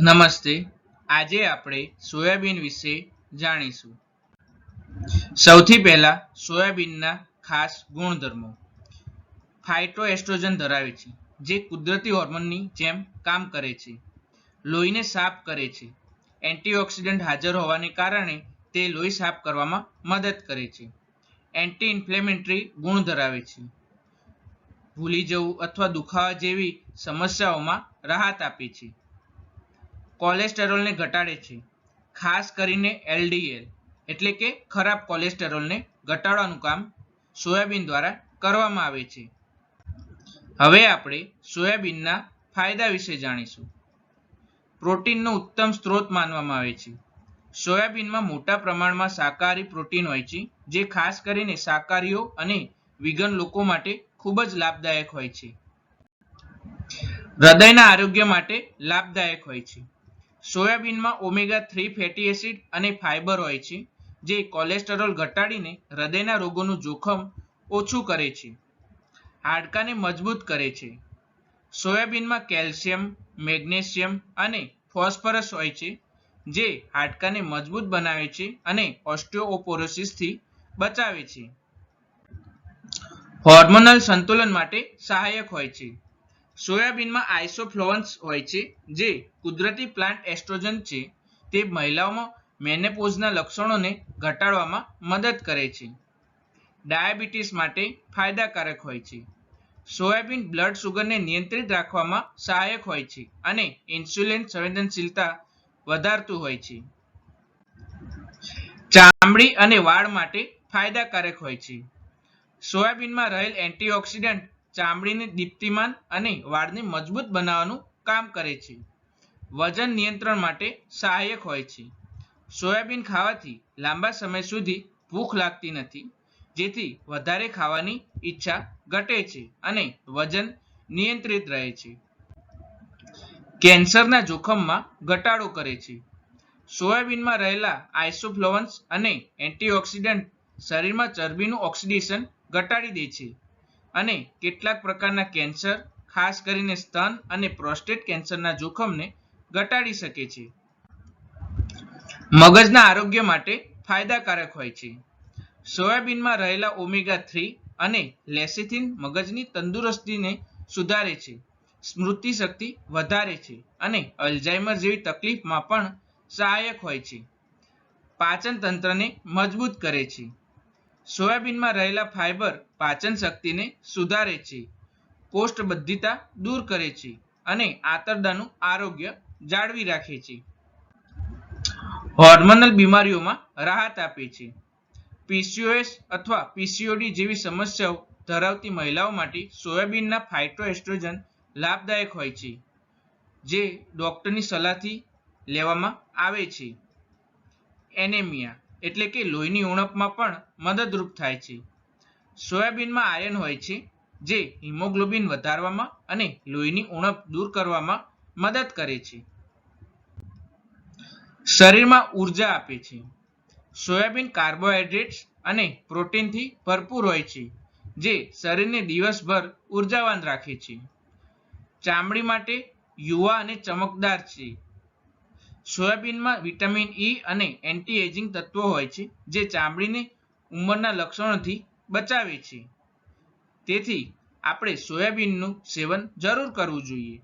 નમસ્તે. આજે આપણે સોયાબીન વિશે જાણીશું. સૌથી પહેલા સોયાબીનના ખાસ ગુણધર્મો. ફાઇટોએસ્ટ્રોજન ધરાવે છે, જે કુદરતી હોર્મોનની જેમ કામ કરે છે. લોહીને સાફ કરે છે. એન્ટીઓક્સિડન્ટ હાજર હોવાને કારણે તે લોહી સાફ કરવામાં મદદ કરે છે. એન્ટી ઇન્ફ્લેમેટરી ગુણ ધરાવે છે. ભૂલી જવું અથવા દુખાવા જેવી સમસ્યાઓમાં રાહત આપે છે. કોલેસ્ટેરોલને ઘટાડે છે. ખાસ કરીને એલડીએલ, એટલે કે ખરાબ કોલેસ્ટેરોલને ઘટાડવાનું કામ સોયાબીન દ્વારા કરવામાં આવે છે. હવે આપણે સોયાબીનના ફાયદા વિશે જાણીશું. પ્રોટીનનો ઉત્તમ સ્ત્રોત માનવામાં આવે છે. સોયાબીનમાં મોટા પ્રમાણમાં શાકાહારી પ્રોટીન હોય છે, જે ખાસ કરીને શાકાહારીઓ અને વિગન લોકો માટે ખૂબ જ લાભદાયક હોય છે. હૃદયના આરોગ્ય માટે લાભદાયક હોય છે. સોયાબીનમાં ઓમેગા થ્રી ફેટી એસિડ અને ફાઇબર હોય છે, જે કોલેસ્ટેરોલ ઘટાડીને હૃદયના રોગોનું જોખમ ઓછું કરે છે, હાડકાને મજબૂત કરે છે. સોયાબીનમાં કેલ્શિયમ, મેગ્નેશિયમ અને ફોસ્ફરસ હોય છે, જે હાડકાને મજબૂત બનાવે છે અને ઓસ્ટિયોપોરોસિસથી બચાવે છે. હોર્મોનલ સંતુલન માટે સહાયક હોય છે. સોયાબીનમાં આઇસોફ્લોવન્સ હોય છે, જે કુદરતી પ્લાન્ટ એસ્ટ્રોજન છે, તે મહિલાઓમાં મેનેપોઝના લક્ષણોને ઘટાડવામાં મદદ કરે છે. ડાયાબિટીસ માટે ફાયદાકારક હોય છે. સોયાબીન બ્લડ શુગરને નિયંત્રિત રાખવામાં સહાયક હોય છે અને ઇન્સ્યુલિન સંવેદનશીલતા વધારતું હોય છે. ચામડી અને વાળ માટે ફાયદાકારક હોય છે. સોયાબીનમાં રહેલ એન્ટીઓક્સિડન્ટ ચામડીને દીપ્તિમાન અને વાળને મજબૂત બનાવવાનું કામ કરે છે. વજન નિયંત્રણ માટે સહાયક હોય છે. સોયાબીન ખાવાથી લાંબા સમય સુધી ભૂખ લાગતી નથી, જેથી વધારે ખાવાની ઈચ્છા ઘટે છે અને વજન નિયંત્રિત રહે છે. કેન્સરના જોખમમાં ઘટાડો કરે છે. સોયાબીનમાં રહેલા આઇસોફ્લોવન્સ અને એન્ટીઓક્સિડન્ટ શરીરમાં ચરબીનું ઓક્સિડેશન ઘટાડી દે છે. અને કેટલાક પ્રકારના કેન્સર, ખાસ કરીને સ્તન અને પ્રોસ્ટેટ કેન્સરના જોખમને ઘટાડી શકે છે. મગજના આરોગ્ય માટે ફાયદાકારક હોય છે. સોયાબીનમાં રહેલા ઓમેગા થ્રી અને લેસિથિન મગજની તંદુરસ્તીને સુધારે છે. સ્મૃતિ શક્તિ વધારે છે અને અલ્ઝાઇમર જેવી તકલીફમાં પણ સહાયક હોય છે. પાચન તંત્રને મજબૂત કરે છે. સોયાબીનમાં રહેલા ફાઇબર પાચન શક્તિને સુધારે છે કોષ્ઠબદ્ધિતા દૂર કરે છે અને આંતરડાનું આરોગ્ય જાળવી રાખે છે. હોર્મોનલ બીમારીઓમાં રાહત આપે છે. પીસીઓએસ અથવા પીસીઓડી જેવી સમસ્યાઓ ધરાવતી મહિલાઓ માટે સોયાબીનના ફાઇટોએસ્ટ્રોજન લાભદાયક હોય છે, જે ડોક્ટરની સલાહથી લેવામાં આવે છે. એનેમિયા એટલે કે લોહીની ઉણપમાં પણ મદદરૂપ થાય છે. સોયાબીનમાં આયર્ન હોય છે, જે હિમોગ્લોબિન વધારવામાં અને લોહીની ઉણપ દૂર કરવામાં મદદ કરે છે. શરીરમાં ઊર્જા આપે છે. સોયાબીન કાર્બોહાઈડ્રેટ્સ અને પ્રોટીનથી ભરપૂર હોય છે, જે શરીરને દિવસભર ઉર્જાવાન રાખે છે. ચામડી માટે યુવા અને ચમકદાર છે. સોયાબીનમાં વિટામિન ઈ અને એન્ટી એજિંગ તત્વો હોય છે, જે ચામડીને ઉંમરના લક્ષણોથી બચાવે છે. તેથી, આપણે સોયાબીનનું સેવન જરૂર કરવું જોઈએ.